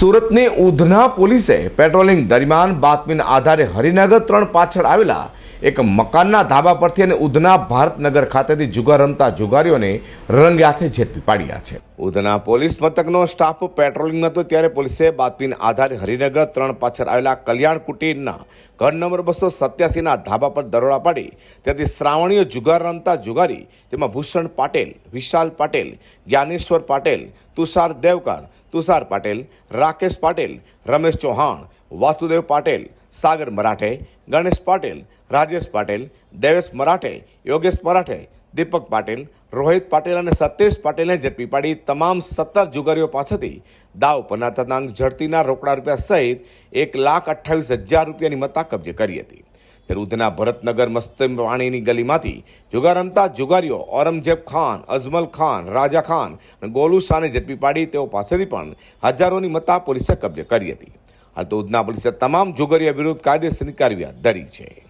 સુરતની ઉધના પોલીસે પેટ્રોલિંગ દરમિયાન બાતમીના આધારે હરિનગર ત્રણ પાછળ આવેલા એક મકાનના ધાબા પરથી અને ઉધના ભારતનગર ખાતેથી જુગાર રમતા જુગારીઓને રંગે હાથે ઝડપી પાડ્યા છે. ઉધના પોલીસ મથકનો સ્ટાફ પેટ્રોલિંગમાં હતો ત્યારે પોલીસે બાતમીના આધારે હરિનગર ત્રણ પાછળ આવેલા કલ્યાણ કુટીરના ઘર નંબર બસો સત્યાસીના ધાબા પર દરોડા પાડી ત્યાંથી શ્રાવણીય જુગાર રમતા જુગારી, તેમાં ભૂષણ પાટેલ, વિશાલ પાટેલ, જ્ઞાનેશ્વર પાટેલ, તુષાર દેવકર, તુષાર પાટેલ, રાકેશ પાટેલ, રમેશ ચૌહાણ, વાસુદેવ પાટેલ, સાગર મરાઠે, ગણેશ પાટેલ રાજેશ પાટેલ, દેવેશ મરાઠે, યોગેશ મરાઠે, દીપક પાટેલ, રોહિત પાટેલ અને સતીશ પાટેલને ઝડપી પાડી તમામ સત્તર જુગારીઓ પાસેથી દાવ પરના તથાંક ઝડતીના રોકડા રૂપિયા સહિત એક લાખ અઠ્ઠાવીસ હજાર રૂપિયાની મત્તા કબજે કરી હતી. ઉધના ભરતનગર મસ્તમ વાણીની ગલીમાંથી જુગાર રમતા જુગારીઓ ઔરંગઝેબ ખાન, અજમલ ખાન, રાજા ખાન અને ગોલુ શાહને ઝડપી પાડી તેઓ પાસેથી પણ હજારોની મત્તા પોલીસે કબજે કરી હતી. હાલ તો ઉધના પોલીસે તમામ જુગારીઓ વિરુદ્ધ કાયદેસરની કાર્યવાહી ધરી છે.